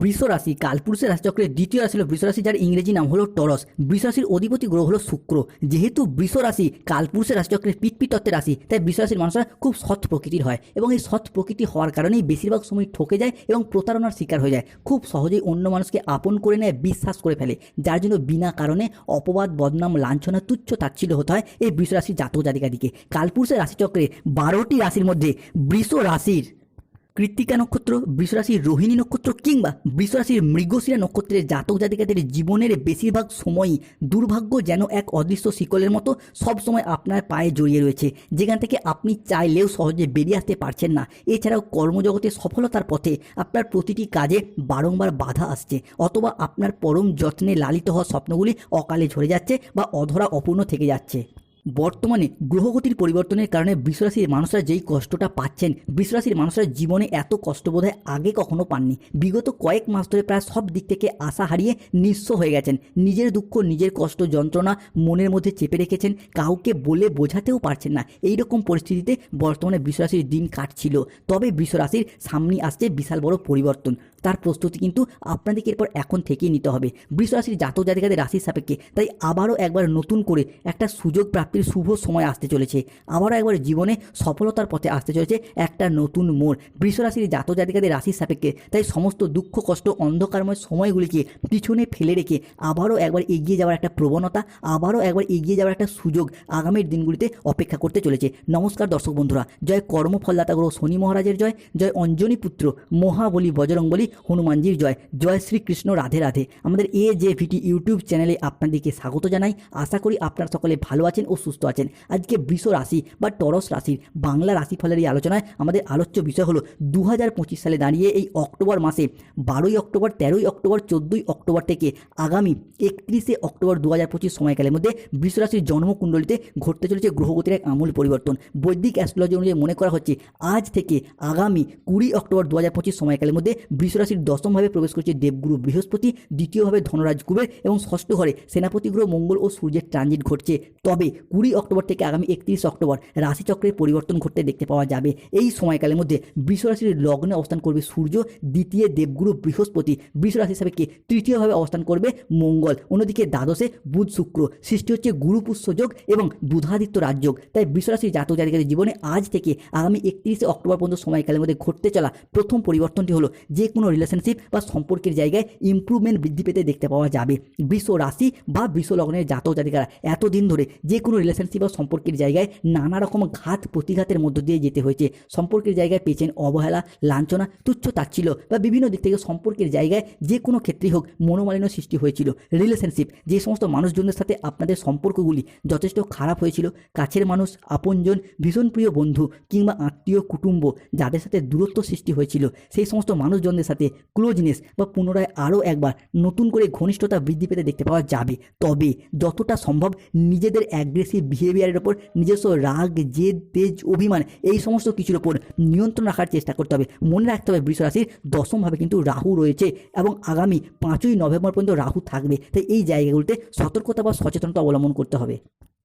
বৃষ রাশি কালপুরুষের রাশিচক্রের দ্বিতীয় রাশি হল বৃষ রাশি যার ইংরেজি নাম হলো টরস। বৃষ রাশির অধিপতি গ্রহ হলো শুক্র। যেহেতু বৃষ রাশি কালপুরুষের রাশিচক্রের পিটপি রাশি, তাই বৃষ রাশির মানুষরা খুব সৎ প্রকৃতির হয় এবং এই সৎ প্রকৃতি হওয়ার কারণেই বেশিরভাগ সময় ঠকে যায় এবং প্রতারণার শিকার হয়ে যায়। খুব সহজেই অন্য মানুষকে আপন করে নেয়, বিশ্বাস করে ফেলে, যার জন্য বিনা কারণে অপবাদ, বদনাম, লাঞ্ছনা, তুচ্ছ তাচ্ছিল্য হতে হয় এই বৃষ রাশির জাতক জাতিকাদিকে। কালপুরুষের রাশিচক্রে বারোটি রাশির মধ্যে বৃষ রাশির কৃত্তিকা নক্ষত্র, বৃষরাশির রোহিণী নক্ষত্র কিংবা বৃষরাশির মৃগশিরা নক্ষত্রের জাতক জাতিকাদের জীবনের বেশিরভাগ সময়ই দুর্ভাগ্য যেন এক অদৃশ্য শিকলের মতো সব সময় আপনার পায়ে জড়িয়ে রয়েছে। যেখান থেকে আপনি চাইলেও সহজে বেরিয়ে আসতে পারছেন না। এছাড়াও কর্মজগতে সফলতার পথে আপনার প্রতিটি কাজে বারংবার বাধা আসছে অথবা আপনার পরম যত্নে লালিত হওয়া স্বপ্নগুলি অকালে ঝরে যাচ্ছে বা অধরা অপূর্ণ থেকে যাচ্ছে। বর্তমানে গ্রহগতির পরিবর্তনের কারণে বৃষরাশির মানুষরা যেই কষ্টটা পাচ্ছেন বৃষরাশির মানুষরা জীবনে এত কষ্ট বোধহয় আগে কখনো পাননি। বিগত কয়েক মাস ধরে প্রায় সব দিক থেকে আশা হারিয়ে নিঃস্ব হয়ে গেছেন। নিজের দুঃখ, নিজের কষ্ট, যন্ত্রণা মনের মধ্যে চেপে রেখেছেন, কাউকে বলে বোঝাতেও পারছেন না। এই রকম পরিস্থিতিতে বর্তমানে বৃষরাশির দিন কাটছিল। তবে বৃষরাশির সামনে আসছে বিশাল বড় পরিবর্তন। তার প্রস্তুতি কিন্তু আপনাদেরকে এরপর এখন থেকেই নিতে হবে। বৃষরাশির জাতক জাতিকাদের রাশির সাপেক্ষে তাই আবারও একবার নতুন করে একটা সুযোগ প্রাপ্তির শুভ সময় আসতে চলেছে। আবারও একবার জীবনে সফলতার পথে আসতে চলেছে একটা নতুন মোড়। বৃষরাশির জাতক জাতিকাদের রাশির সাপেক্ষে তাই সমস্ত দুঃখ, কষ্ট, অন্ধকারময় সময়গুলিকে পিছনে ফেলে রেখে আবারও একবার এগিয়ে যাওয়ার একটা প্রবণতা, আবারও একবার এগিয়ে যাওয়ার একটা সুযোগ আগামীর দিনগুলিতে অপেক্ষা করতে চলেছে। নমস্কার দর্শক বন্ধুরা, জয় কর্মফলদাতা গ্রহ শনি মহারাজের জয় জয় অঞ্জনী পুত্র মহাবলী বজরংবলী হনুমানজির জয়। জয় শ্রীকৃষ্ণ, রাধে রাধে। আমাদের এ জে ভিটি ইউটিউব চ্যানেলে আপনাদেরকে স্বাগত জানাই। আশা করি আপনারা সকলে ভালো আছেন ও সুস্থ আছেন। আজকে বৃষ রাশি বা টরস রাশির বাংলা রাশিফলের এই আলোচনায় আমাদের আলোচ্য বিষয় হলো দু হাজার পঁচিশ সালে দাঁড়িয়ে এই অক্টোবর মাসে বারোই অক্টোবর, তেরোই অক্টোবর, চোদ্দোই অক্টোবর থেকে আগামী একত্রিশে অক্টোবর দু হাজার পঁচিশ সময়কালের মধ্যে বৃষ রাশির জন্মকুণ্ডলিতে ঘটতে চলেছে গ্রহগতির এক আমূল পরিবর্তন। বৈদিক অ্যাস্ট্রোলজি অনুযায়ী মনে করা হচ্ছে, আজ থেকে আগামী কুড়ি অক্টোবর দু হাজার পঁচিশ সময়কালের মধ্যে বৃষ রাশির দশমভাবে প্রবেশ করছে দেবগুরু বৃহস্পতি দ্বিতীয়ভাবে ধনরাজ কুবের এবং ষষ্ঠ ঘরে সেনাপতি গ্রহ মঙ্গল ও সূর্যের ট্রানজিট ঘটছে। তবে কুড়ি অক্টোবর থেকে আগামী একত্রিশ অক্টোবর রাশিচক্রের পরিবর্তন ঘটতে দেখতে পাওয়া যাবে। এই সময়কালের মধ্যে বৃষ রাশির লগ্নে অবস্থান করবে সূর্য, দ্বিতীয় দেবগুরু বৃহস্পতি। বৃষ রাশি হিসাবে কে তৃতীয়ভাবে অবস্থান করবে মঙ্গল। অন্যদিকে দ্বাদশে বুধ শুক্র। সৃষ্টি হচ্ছে গুরুপুষ্য যোগ এবং বুধাদিত্য রাজযোগ তাই বৃষ রাশির জাতক জাতিকাদের জীবনে আজ থেকে আগামী একত্রিশে অক্টোবর পর্যন্ত সময়কালের মধ্যে ঘটতে চলা প্রথম পরিবর্তনটি হলো যে কোনো রিলেশনশিপ বা সম্পর্কের জায়গায় ইমপ্রুভমেন্ট বৃদ্ধি পেতে দেখতে পাওয়া যাবে। বৃষ রাশি বা বৃষ লগ্নের জাতক জাতিকারা এতদিন ধরে যে কোনো রিলেশনশিপ বা সম্পর্কের জায়গায় নানা রকম ঘাত প্রতিঘাতের মধ্য দিয়ে যেতে হয়েছে। সম্পর্কের জায়গায় পেয়েছেন অবহেলা, লাঞ্ছনা, তুচ্ছ তাচ্ছিল বা বিভিন্ন দিক থেকে সম্পর্কের জায়গায় যে কোনো ক্ষেত্রেই হোক মনোমালিন্য সৃষ্টি হয়েছিল। রিলেশনশিপ যে সমস্ত মানুষজনের সাথে আপনাদের সম্পর্কগুলি যথেষ্ট খারাপ হয়েছিল, কাছের মানুষ, আপনজন, ভীষণ প্রিয় বন্ধু কিংবা আত্মীয়, কুটুম্ব যাদের সাথে দূরত্ব সৃষ্টি হয়েছিল, সেই সমস্ত মানুষজনদের সাথে ক্লোজনেস বা পুনরায় আরও একবার নতুন করে ঘনিষ্ঠতা বৃদ্ধি পেতে দেখতে পাওয়া যাবে। তবে যতটা সম্ভব নিজেদের অ্যাগ্রেসিভ বিহেভিয়ারের ওপর নিজস্ব রাগ, জেদ, তেজ, অভিমান এই সমস্ত কিছুর ওপর নিয়ন্ত্রণ রাখার চেষ্টা করতে হবে। মনে রাখতে হবে বৃষ রাশির দশমভাবে কিন্তু রাহু রয়েছে এবং আগামী পাঁচই নভেম্বর পর্যন্ত রাহু থাকবে। তাই এই জায়গাগুলিতে সতর্কতা বা সচেতনতা অবলম্বন করতে হবে।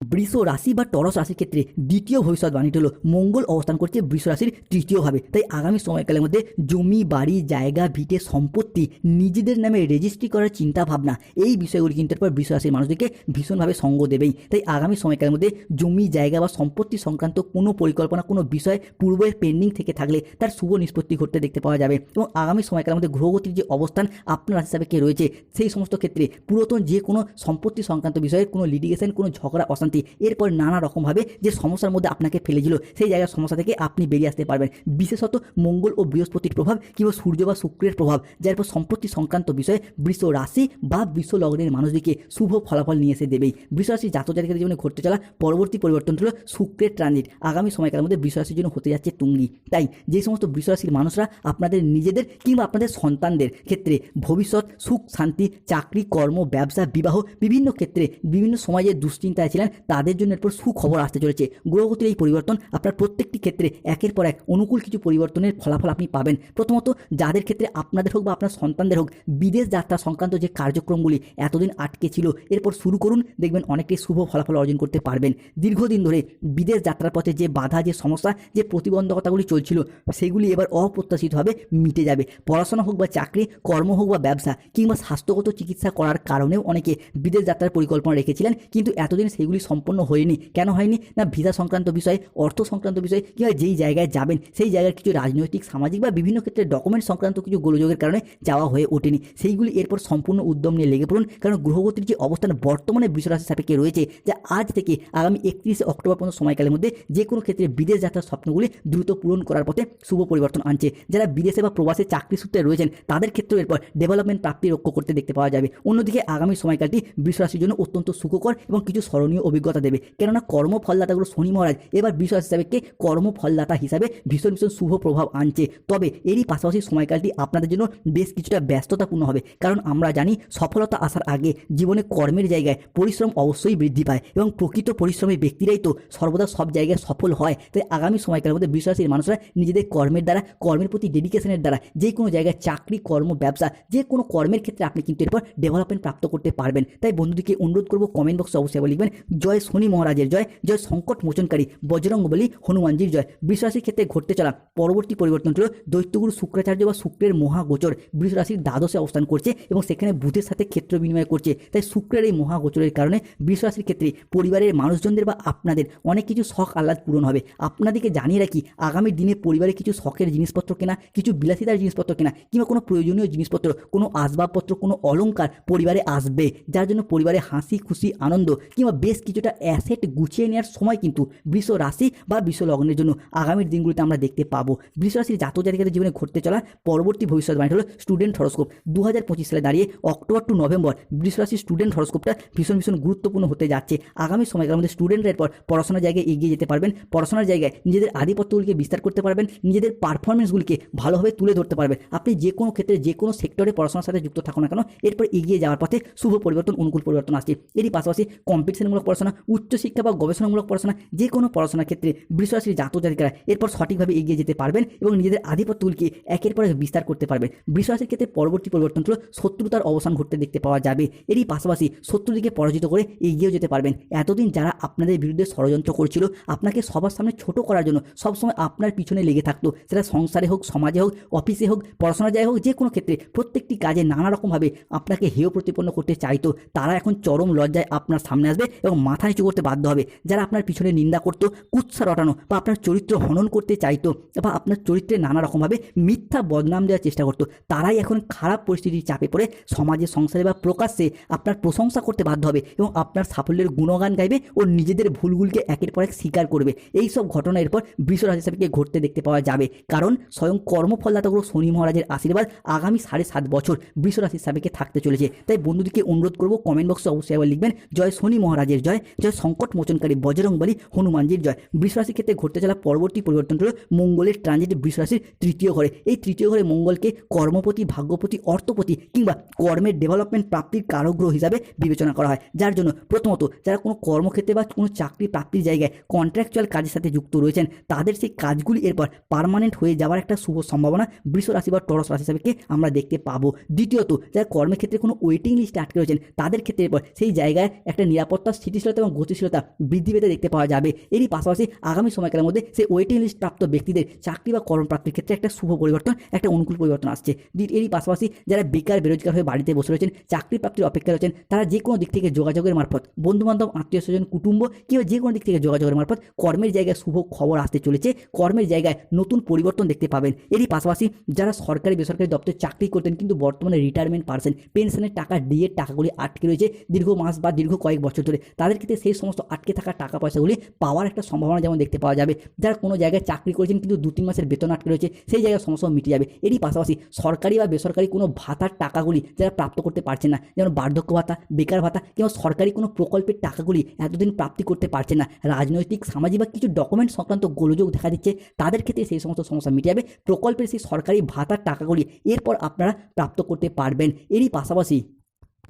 বৃষ রাশি বা টরস রাশির ক্ষেত্রে দ্বিতীয় ভবিষ্যৎবাণীটি হলো মঙ্গল অবস্থান করছে বৃষ রাশির তৃতীয়ভাবে তাই আগামী সময়কালের মধ্যে জমি, বাড়ি, জায়গা, ভিটে, সম্পত্তি নিজেদের নামে রেজিস্ট্রি করার চিন্তা ভাবনা, এই বিষয়গুলি কিন্তু এরপর বৃষ রাশির মানুষদেরকে ভীষণভাবে সঙ্গ দেবেই। তাই আগামী সময়কালের মধ্যে জমি, জায়গা বা সম্পত্তি সংক্রান্ত কোনো পরিকল্পনা, কোনো বিষয় পূর্বের পেন্ডিং থেকে থাকলে তার শুভ নিষ্পত্তি ঘটতে দেখতে পাওয়া যাবে এবং আগামী সময়কালের মধ্যে গ্রহগতির যে অবস্থান আপনার রাশি কে রয়েছে, সেই সমস্ত ক্ষেত্রে পুরাতন যে কোনো সম্পত্তি সংক্রান্ত বিষয়ে কোনো লিটিগেশন কোনো ঝগড়া, অশান্তি এরপর নানা রকমভাবে যে সমস্যার মধ্যে আপনাকে ফেলেছিল, সেই জায়গার সমস্যা থেকে আপনি বেরিয়ে আসতে পারবেন। বিশেষত মঙ্গল ও বৃহস্পতির প্রভাব কিংবা সূর্য বা শুক্রের প্রভাব, যার পর সম্পত্তি সংক্রান্ত বিষয়ে বৃষ রাশি বা বৃষ লগ্নের মানুষদেরকে শুভ ফলাফল নিয়ে এসে দেবেই। বৃষ রাশির জাতক জাতিকাদের জীবনে ঘটতে চলা পরবর্তী পরিবর্তন হলো শুক্রের ট্রানজিট আগামী সময়কালের মধ্যে বৃষ রাশির জন্য হতে যাচ্ছে তুঙ্গি। তাই যে সমস্ত বৃষ রাশির মানুষরা আপনাদের নিজেদের কিংবা আপনাদের সন্তানদের ক্ষেত্রে ভবিষ্যৎ, সুখ, শান্তি, চাকরি, কর্ম, ব্যবসা, বিবাহ বিভিন্ন ক্ষেত্রে বিভিন্ন সময়ে দুশ্চিন্তায় ছিলেন তাদের জন্য এরপর সুখবর আসতে চলেছে। গ্রহগতির এই পরিবর্তন আপনার প্রত্যেকটি ক্ষেত্রে একের পর এক অনুকূল কিছু পরিবর্তনের ফলাফল আপনি পাবেন। প্রথমত, যাদের ক্ষেত্রে আপনাদের হোক বা আপনার সন্তানদের হোক, বিদেশ যাত্রা সংক্রান্ত যে কার্যক্রমগুলি এতদিন আটকে ছিল, এরপর শুরু করুন, দেখবেন অনেকটাই শুভ ফলাফল অর্জন করতে পারবেন। দীর্ঘদিন ধরে বিদেশ যাত্রার পথে যে বাধা, যে সমস্যা, যে প্রতিবন্ধকতাগুলি চলছিল, সেগুলি এবার অপ্রত্যাশিতভাবে মিটে যাবে। পড়াশোনা হোক বা চাকরি, কর্ম হোক বা ব্যবসা, কিংবা স্বাস্থ্যগত চিকিৎসা করার কারণেও অনেকে বিদেশ যাত্রার পরিকল্পনা রেখেছিলেন, কিন্তু এতদিন সেগুলি সম্পন্ন হয়নি। কেন হয়নি? না, ভিসা সংক্রান্ত বিষয়ে, অর্থ সংক্রান্ত বিষয়ে, কী হয়, যেই জায়গায় যাবেন, সেই জায়গার কিছু রাজনৈতিক, সামাজিক বা বিভিন্ন ক্ষেত্রে ডকুমেন্ট সংক্রান্ত কিছু গোলযোগের কারণে যাওয়া হয়ে ওঠেনি। সেইগুলি এরপর সম্পূর্ণ উদ্যম নিয়ে লেগে পড়ুন। কারণ গ্রহগতির যে অবস্থান, বর্তমানে বৃষরাশি সাপেক্ষে রয়েছে, যা আজ থেকে আগামী একত্রিশে অক্টোবর পর্যন্ত সময়কালের মধ্যে যে কোনো ক্ষেত্রে বিদেশ যাত্রার স্বপ্নগুলি দ্রুত পূরণ করার পথে শুভ পরিবর্তন আনছে। যারা বিদেশে বা প্রবাসে চাকরি সূত্রে রয়েছেন, তাদের ক্ষেত্রেও এরপর ডেভেলপমেন্ট প্রাপ্তি লক্ষ্য করতে দেখতে পাওয়া যাবে। অন্যদিকে আগামী সময়কালটি বৃষরাশির জন্য অত্যন্ত সুখকর এবং কিছু স্মরণীয় অভিজ্ঞতা দেবে। কেননা কর্মফলদাতাগুলো শনি মহারাজ, এবার বৃষরাশি হিসাবেকে কর্মফলদাতা হিসাবে ভীষণ ভীষণ শুভ প্রভাব আনছে। তবে এরই পাশাপাশি সময়কালটি আপনাদের জন্য বেশ কিছুটা ব্যস্ততাপূর্ণ হবে। কারণ আমরা জানি সফলতা আসার আগে জীবনে কর্মের জায়গায় পরিশ্রম অবশ্যই বৃদ্ধি পায় এবং প্রকৃত পরিশ্রমী ব্যক্তিরাই তো সর্বদা সব জায়গায় সফল হয়। তাই আগামী সময়কালের মধ্যে বিশ্বাসীর মানুষরা নিজেদের কর্মের দ্বারা, কর্মের প্রতি ডেডিকেশনের দ্বারা যে কোনো জায়গায় চাকরি, কর্ম, ব্যবসা, যে কোনো কর্মের ক্ষেত্রে আপনি কিন্তু এরপর ডেভেলপমেন্ট প্রাপ্ত করতে পারবেন। তাই বন্ধুদিকে অনুরোধ করব কমেন্ট বক্সে অবশ্যই লিখবেন জয় শনি মহারাজের জয় জয় সংকট মোচনকারী বজরঙ্গ বলি হনুমানজির জয়। বৃষরাশির ক্ষেত্রে ঘটতে চলা পরবর্তী পরিবর্তন ছিল দৈত্যগুরু শুক্রাচার্য বা শুক্রের মহাগোচর। বৃষরাশির দ্বাদশে অবস্থান করছে এবং সেখানে বুধের সাথে ক্ষেত্র বিনিময় করছে। তাই শুক্রের এই মহাগোচরের কারণে বৃষরাশির ক্ষেত্রে পরিবারের মানুষজনদের বা আপনাদের অনেক কিছু শখ আহ্লাদ পূরণ হবে। আপনাদেরকে জানিয়ে রাখি, আগামী দিনে পরিবারে কিছু শখের জিনিসপত্র কেনা, কিছু বিলাসিতার জিনিসপত্র কেনা, কিংবা কোনো প্রয়োজনীয় জিনিসপত্র, কোনো আসবাবপত্র, কোনো অলংকার পরিবারে আসবে, যার জন্য পরিবারে হাসি, খুশি, আনন্দ, কিংবা বেশ কিছুটা অ্যাসেট গুছিয়ে নেওয়ার সময় কিন্তু বৃষ রাশি বা বৃষ লগ্নের জন্য আগামীর দিনগুলিতে আমরা দেখতে পাবো। বৃষ রাশির জাতক জাতিকাদের জীবনে ঘটতে চলা পরবর্তী ভবিষ্যৎবাণী হলো স্টুডেন্ট হরস্কোপ দু হাজার পঁচিশ সালে দাঁড়িয়ে অক্টোবর টু নভেম্বর বৃষ রাশির স্টুডেন্ট হরস্কোপটা ভীষণ ভীষণ গুরুত্বপূর্ণ হতে যাচ্ছে। আগামী সময়কালের মধ্যে স্টুডেন্টরা এরপর পড়াশোনার জায়গায় এগিয়ে যেতে পারবেন। পড়াশোনার জায়গায় নিজেদের আধিপত্যগুলিকে বিস্তার করতে পারবেন। নিজেদের পারফরমেন্সগুলিকে ভালোভাবে তুলে ধরতে পারবেন। আপনি যে কোনো ক্ষেত্রে, যে কোনো সেক্টরে পড়াশোনার সাথে যুক্ত থাকুন না কেন, এরপর এগিয়ে যাওয়ার পথে শুভ পরিবর্তন, অনুকূল পরিবর্তন আসছে। এরই পাশাপাশি কম্পিটিশনমূলক পড়াশোনা উচ্চশিক্ষা বা গবেষণামূলক পড়াশোনা, যে কোনো পড়াশোনার ক্ষেত্রে বৃষরাশির জাতক জাতিকারা এরপর সঠিকভাবে এগিয়ে যেতে পারবেন এবং নিজেদের আধিপত্যগুলিকে একের পর বিস্তার করতে পারবেন। বৃষরাশির ক্ষেত্রে পরবর্তী পরিবর্তন হলো শত্রুতার অবসান ঘটতে দেখতে পাওয়া যাবে। এরই পাশাপাশি শত্রুদিকে পরাজিত করে এগিয়েও যেতে পারবেন। এতদিন যারা আপনাদের বিরুদ্ধে ষড়যন্ত্র করছিল, আপনাকে সবার সামনে ছোট করার জন্য সবসময় আপনার পিছনে লেগে থাকতো। সেটা সংসারে হোক, সমাজে হোক, অফিসে হোক, পড়াশোনা জায়গায় হোক, যে কোনো ক্ষেত্রে প্রত্যেকটি কাজে নানা রকমভাবে আপনাকে হেয় প্রতিপন্ন করতে চাইতো। তারা এখন চরম লজ্জায় আপনার সামনে আসবে এবং মাথা নিচু করতে বাধ্য হবে? যারা আপনার পিছনে নিন্দা করতো, কুৎসা রটানো বা আপনার চরিত্র হনন করতে চাইতো বা আপনার চরিত্রে নানা রকমভাবে মিথ্যা বদনাম দেওয়ার চেষ্টা করতো, তারাই এখন খারাপ পরিস্থিতির চাপে পড়ে সমাজে, সংসারে বা প্রকাশ্যে আপনার প্রশংসা করতে বাধ্য হবে এবং আপনার সাফল্যের গুণগান গাইবে ও নিজেদের ভুলগুলিকে একের পর এক স্বীকার করবে। এই সব ঘটনা এরপর বিশ্ব রাশি হিসাবে ঘটতে দেখতে পাওয়া যাবে। কারণ স্বয়ং কর্মফলদাতা কর্মফলদাতাগুলো শনি মহারাজের আশীর্বাদ আগামী সাড়ে সাত বছর রাশি সাবেকে থাকতে চলেছে। তাই বন্ধুদেরকে অনুরোধ করব কমেন্ট বক্সে অবশ্যই আবার লিখবেন, জয় শনি মহারাজের জয়। জয় সংকট মোচনকারী বজরং বলি হনুমানজির জয়। বৃষ রাশির ক্ষেত্রে ঘটতে চলা পরবর্তী পরিবর্তন হল মঙ্গলের ট্রানজিট বৃষ রাশির তৃতীয় ঘরে। এই তৃতীয় ঘরে মঙ্গলকে কর্মপতি, ভাগ্যপতি, অর্থপতি কিংবা কর্মের ডেভেলপমেন্ট প্রাপ্তির কারগ্রহ হিসাবে বিবেচনা করা হয়। যার জন্য প্রথমত যারা কোনো কর্মক্ষেত্রে বা কোনো চাকরি প্রাপ্তির জায়গায় কন্ট্রাকচুয়াল কাজের সাথে যুক্ত রয়েছেন, তাদের সেই কাজগুলি এরপর পার্মানেন্ট হয়ে যাওয়ার একটা শুভ সম্ভাবনা বৃষ রাশি বা টরস রাশি হিসাবে আমরা দেখতে পাবো। দ্বিতীয়ত, যারা কর্মের ক্ষেত্রে কোনো ওয়েটিং লিস্টে আটকে রয়েছেন, তাদের ক্ষেত্রে এরপর সেই জায়গায় একটা নিরাপত্তা স্থিতিশীলতা এবং গতিশীলতা বৃদ্ধি পেতে দেখতে পাওয়া যাবে। এরই পাশাপাশি আগামী সময়কালের মধ্যে সেই ওয়েটিং লিস্ট প্রাপ্ত ব্যক্তিদের চাকরি বা কর্মপ্রাপ্তির ক্ষেত্রে একটা শুভ পরিবর্তন, একটা অনুকূল পরিবর্তন আসছে। এরই পাশাপাশি যারা বেকার, বেরোজগার হয়ে বাড়িতে বসে রয়েছেন, চাকরি প্রাপ্তির অপেক্ষা রয়েছেন, তারা যে কোনো দিক থেকে যোগাযোগের মারফত, বন্ধুবান্ধব, আত্মীয় স্বজন, কুটুম্ব কিংবা যে কোনো দিক থেকে যোগাযোগের মারফত কর্মের জায়গায় শুভ খবর আসতে চলেছে। কর্মের জায়গায় নতুন পরিবর্তন দেখতে পাবেন। এরই পাশাপাশি যারা সরকারি, বেসরকারি দপ্তরে চাকরি করতেন কিন্তু বর্তমানে রিটায়ারমেন্ট পার্সেন পেনশনের টাকা ডিএর টাকাগুলি আটকে রয়েছে দীর্ঘ মাস বা দীর্ঘ কয়েক বছর ধরে, তাদের ক্ষেত্রে সেই সমস্ত আটকে থাকা টাকা পয়সাগুলি পাওয়ার একটা সম্ভাবনা যেমন দেখতে পাওয়া যাবে। যারা কোনো জায়গায় চাকরি করেছেন কিন্তু দু তিন মাসের বেতন আটকে রয়েছে, সেই জায়গায় সমস্যা মিটে যাবে। এরই পাশাপাশি সরকারি বা বেসরকারি কোনো ভাতার টাকাগুলি যারা প্রাপ্ত করতে পারছেন না, যেমন বার্ধক্য ভাতা, বেকার ভাতা কিংবা সরকারি কোনো প্রকল্পের টাকাগুলি এতদিন প্রাপ্তি করতে পারছে না। রাজনৈতিক, সামাজিক বা কিছু ডকুমেন্ট সংক্রান্ত গোলযোগ দেখা দিচ্ছে, তাদের ক্ষেত্রে সেই সমস্ত সমস্যা মিটে যাবে। প্রকল্পের সেই সরকারি ভাতার টাকাগুলি এরপর আপনারা প্রাপ্ত করতে পারবেন। এরই পাশাপাশি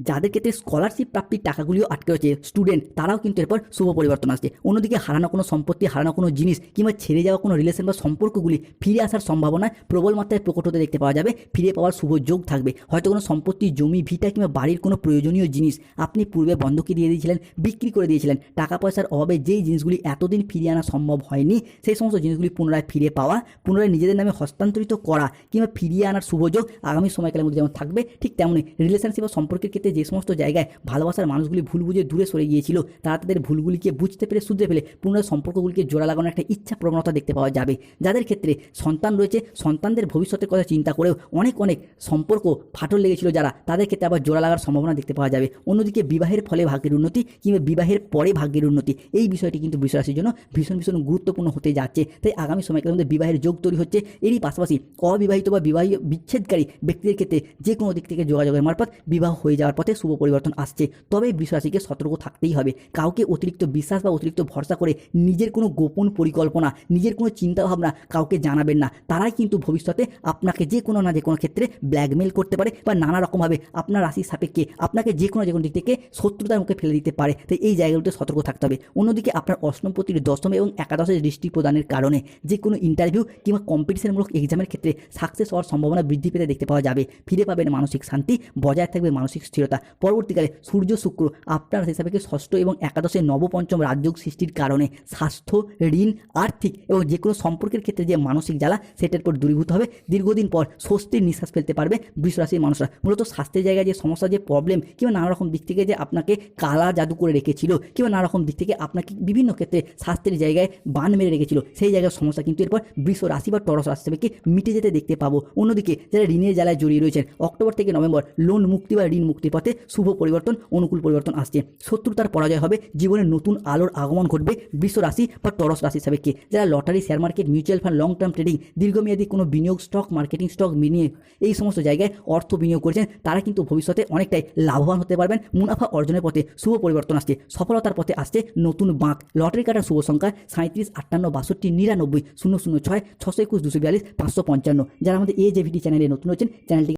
যাদের ক্ষেত্রে স্কলারশিপ প্রাপ্তির টাকাগুলিও আটকে রয়েছে স্টুডেন্ট তারাও কিন্তু এরপর শুভ পরিবর্তন আসছে। অন্যদিকে হারানো কোনো সম্পত্তি, হারানো কোনো জিনিস কিংবা ছেড়ে যাওয়া কোনো রিলেশন বা সম্পর্কগুলি ফিরে আসার সম্ভাবনা প্রবল মাত্রায় প্রকট হতে দেখতে পাওয়া যাবে। ফিরে পাওয়ার শুভ যোগ থাকবে। হয়তো কোনো সম্পত্তি, জমি, ভিটা কিংবা বাড়ির কোনো প্রয়োজনীয় জিনিস আপনি পূর্বে বন্ধকি দিয়ে দিয়েছিলেন, বিক্রি করে দিয়েছিলেন। টাকা পয়সার অভাবে যেই জিনিসগুলি এতদিন ফিরিয়ে আনা সম্ভব হয়নি, সেই সমস্ত জিনিসগুলি পুনরায় ফিরে পাওয়া, পুনরায় নিজেদের নামে হস্তান্তরিত করা কিংবা ফিরিয়ে আনার শুভযোগ আগামী সময়কালের মধ্যে যেমন থাকবে, ঠিক তেমনই রিলেশনশিপ বা সম্পর্কের ক্ষেত্রে যে সমস্ত জায়গায় ভালোবাসার মানুষগুলি ভুল বুঝে দূরে সরে গিয়েছিল, তারা তাদের ভুলগুলিকে বুঝতে পেরে শুধরে ফেলে পুনরায় সম্পর্কগুলিকে জোড়া লাগানোর একটা ইচ্ছা প্রবণতা দেখতে পাওয়া যাবে। যাদের ক্ষেত্রে সন্তান রয়েছে, সন্তানদের ভবিষ্যতের কথা চিন্তা করেও অনেক অনেক সম্পর্ক ফাটল লেগেছিল যারা, তাদের ক্ষেত্রে আবার জোড়া লাগার সম্ভাবনা দেখতে পাওয়া যাবে। অন্যদিকে বিবাহের ফলে ভাগ্যের উন্নতি কিংবা বিবাহের পরে ভাগ্যের উন্নতি, এই বিষয়টি কিন্তু বিশ্বাসের জন্য ভীষণ ভীষণ গুরুত্বপূর্ণ হতে যাচ্ছে। তাই আগামী সময়কালের মধ্যে বিবাহের যোগ তৈরি হচ্ছে। এরই পাশাপাশি অবিবাহিত বা বিবাহিত বিচ্ছেদকারী ব্যক্তিদের ক্ষেত্রে যে কোনো দিক থেকে যোগাযোগের মারফত বিবাহ হয়ে যাওয়ার পথে শুভ পরিবর্তন আসছে, তবে বিশ্বাসীকে সতর্ক থাকতেই হবে। কাউকে অতিরিক্ত বিশ্বাস বা অতিরিক্ত ভরসা করে নিজের কোনো গোপন পরিকল্পনা, নিজের কোনো চিন্তাভাবনা কাউকে জানাবেন না। তারাই কিন্তু ভবিষ্যতে আপনাকে যে কোনো না যে কোনো ক্ষেত্রে ব্ল্যাকমেল করতে পারে বা নানা রকমভাবে আপনার রাশির সাপেক্ষে আপনাকে যে কোনো যে কোনো দিক থেকে শত্রুতার মুখে ফেলে দিতে পারে। তাই এই জায়গাগুলোতে সতর্ক থাকতে হবে। অন্যদিকে আপনার অষ্টমপতির দশম এবং একাদশের দৃষ্টি প্রদানের কারণে যে কোনো ইন্টারভিউ কিংবা কম্পিটিশনমূলক এক্সামের ক্ষেত্রে সাকসেস হওয়ার সম্ভাবনা বৃদ্ধি পেতে দেখতে পাওয়া যাবে। ফিরে পাবেন মানসিক শান্তি, বজায় থাকবে মানসিক স্থিরতা পরবর্তীকালে সূর্য, শুক্র আপনার হিসাবে ষষ্ঠ এবং একাদশের নবপঞ্চম রাজযোগ সৃষ্টির কারণে স্বাস্থ্য, ঋণ, আর্থিক এবং যে কোনো সম্পর্কের ক্ষেত্রে যে মানসিক জ্বালা, সেটার পর দূরীভূত হবে। দীর্ঘদিন পর স্বস্তির নিঃশ্বাস ফেলতে পারবে বৃষরাশির মানুষরা। মূলত স্বাস্থ্যের জায়গায় যে সমস্যা, যে প্রবলেম কিংবা নানা রকম দিক থেকে যে আপনাকে কালা জাদু করে রেখেছিল কিংবা নানা রকম দিক থেকে আপনাকে বিভিন্ন ক্ষেত্রে স্বাস্থ্যের জায়গায় বান মেরে রেখেছিল, সেই জায়গার সমস্যা কিন্তু এরপর বৃষ রাশি বা টরস রাশি মিটে যেতে দেখতে পাবো। অন্যদিকে যারা ঋণের জ্বালায় জড়িয়ে রয়েছেন, অক্টোবর থেকে নভেম্বর, লোন মুক্তি বা ঋণ মুক্তির পথে শুভ পরিবর্তন, অনুকূল পরিবর্তন আসছে। শত্রুতার পরাজয় হবে, জীবনে নতুন আলোর আগমন ঘটবে বৃষ রাশি বা টরস রাশি সাপেক্ষে যারা lottery share market mutual fund long term trading দীর্ঘমেয়াদী কোনো বিনিয়োগ স্টক মার্কেটিং স্টক বিনিয়োগ এই সমস্ত জায়গায় অর্থ বিনিয়োগ করেছেন, তারা কিন্তু ভবিষ্যতে অনেকটাই লাভবান হতে পারবেন, মুনাফা অর্জনের পথে শুভ পরিবর্তন আসছে, সফলতার পথে আসছে নতুন বাঁক। লটারি কাটার শুভ সংখ্যা সাঁত্রিশ আটান্ন, বাষট্টি, নিরানব্বই, শূন্য শূন্য, ছয়, ছশো একুশ, দুশো বিয়াল্লিশ, পাঁচশো পঞ্চান্ন। যারা আমাদের এ জেভিডি চ্যানেলে নতুন হচ্ছেন চ্যানেলটি